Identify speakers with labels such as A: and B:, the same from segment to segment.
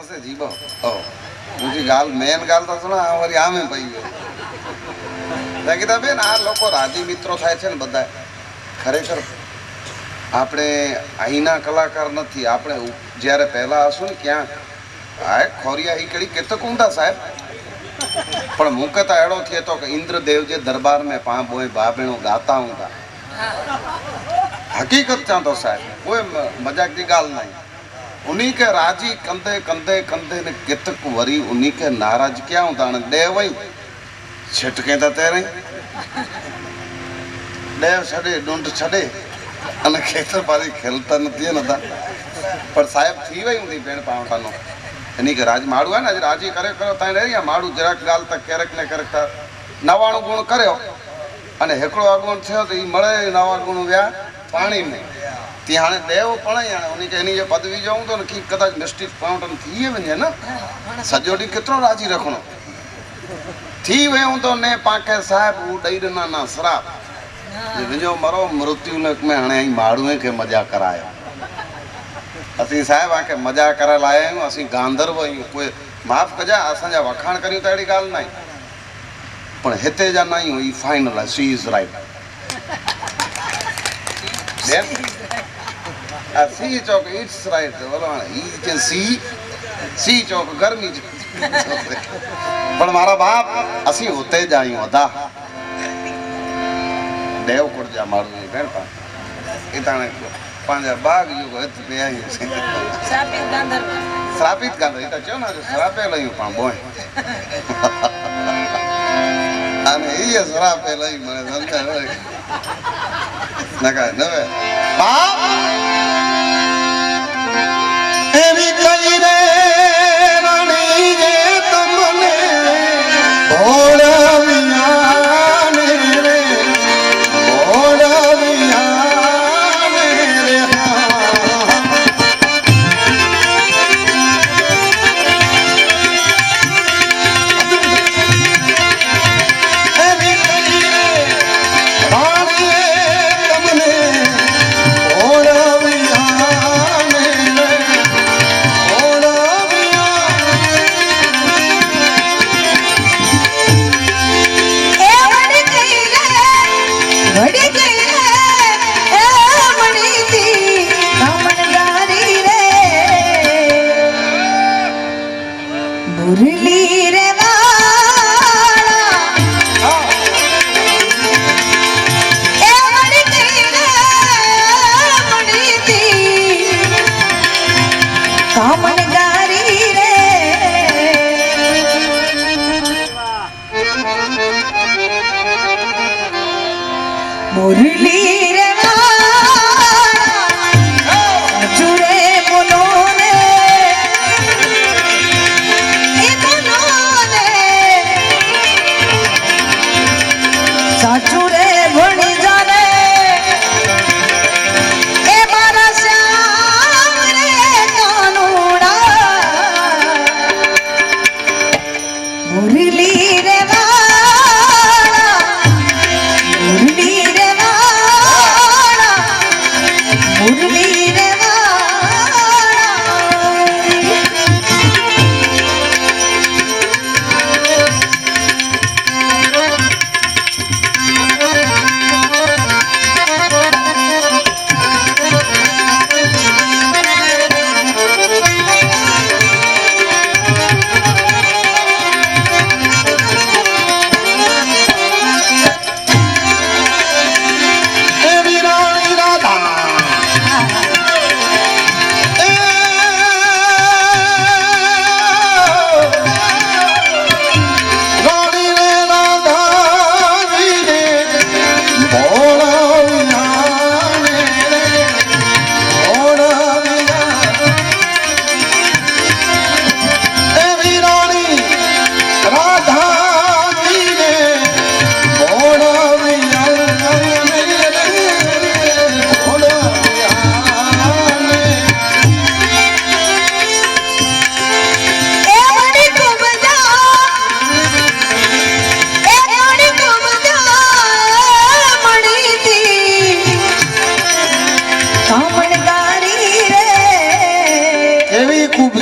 A: ಅವಸ್ಥೆ ಜೀವ ઊંચી ગાલ મેન ગાલ તો ને અમારી આમે પડી ગયો કીધા બેન આ લોકો રાજી મિત્રો થાય છે ને બધા ખરેખર આપણે અહીંના કલાકાર નથી. આપણે જ્યારે પહેલા હશું ને ક્યાં આ ખોરિયા હીકડી કે તો કુંદા સાહેબ. પણ મુકતા એડો થયે તો કે ઇન્દ્રદેવ જે દરબાર મેં પા બોય ભાભેણો ગાતા હું હકીકત ચાંતો સાહેબ, કોઈ મજાકની ગાલ નહીં. उन्हीं के राजी कंधे कंधे कंधे ने कितक वरी उन्हीं के नाराज क्या हूंदा हाणे ॾे वई छिटके त तेरे ॾे छॾे ॾुंड छॾे અને ખેતર પાછી ખેલતા નથી નતા પણ સાહેબ થઈ વઈ ઊંધી બેન પાવટાનો એની કે રાજ માડું હે ને આજે રાજી કરે કરો તાઈ રહી માડું જરાક ગાલ તક ક્યારેક ને ક્યારેક તા નવાણું ગુણ કર્યો અને હેકડો અગુણ થયો તો એ મળે નવા ગુણ વ્યા પાણી ती हाणे ॾेव पाण ई हाणे हुनखे हिन जो पदवी जो हूंदो न की कदा मिस्टेक पाउंटन थी वञे न सॼो ॾींहुं केतिरो राज़ी रखिणो थी वियो त न पाण साहिबु हू ॾेई ॾिना न शराब मुंहिंजो मरो मृत्यु में हाणे माण्हूअ खे मज़ा करायो असीं साहिबु हाणे मज़ा करे लाया आहियूं असीं गांधर्व आहियूं कोई माफ़ु कजा असांजा वखाण करियूं त अहिड़ी ॻाल्हि न आहे પણ હેતે જા નહીં હોય ફાઇનલ સી ઇઝ રાઈટ આ સી ચોક ઇટ્સ રાઈટ ઈ કે સી? સી ચોક ગરમી પણ મારા બાપ અસી હોતે જ આઈ હતા દેવ કુરજા મારું નહીં બેન એ તાણે પાંજા બાગ યુગ હત બે આઈ
B: શ્રાપિત ગાંધર.
A: શ્રાપિત ગાંધર. એ તો ચો ને શ્રાપે લયું પણ બોય. અને એ શ્રાપે લઈ મને સમજાય નકા નવે. બાપ!
B: really?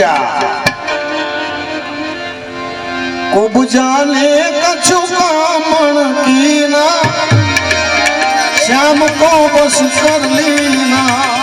B: કુબજા. કુબજા ને કછુ કામણ કીના. શ્યામ કો બસ કર લીના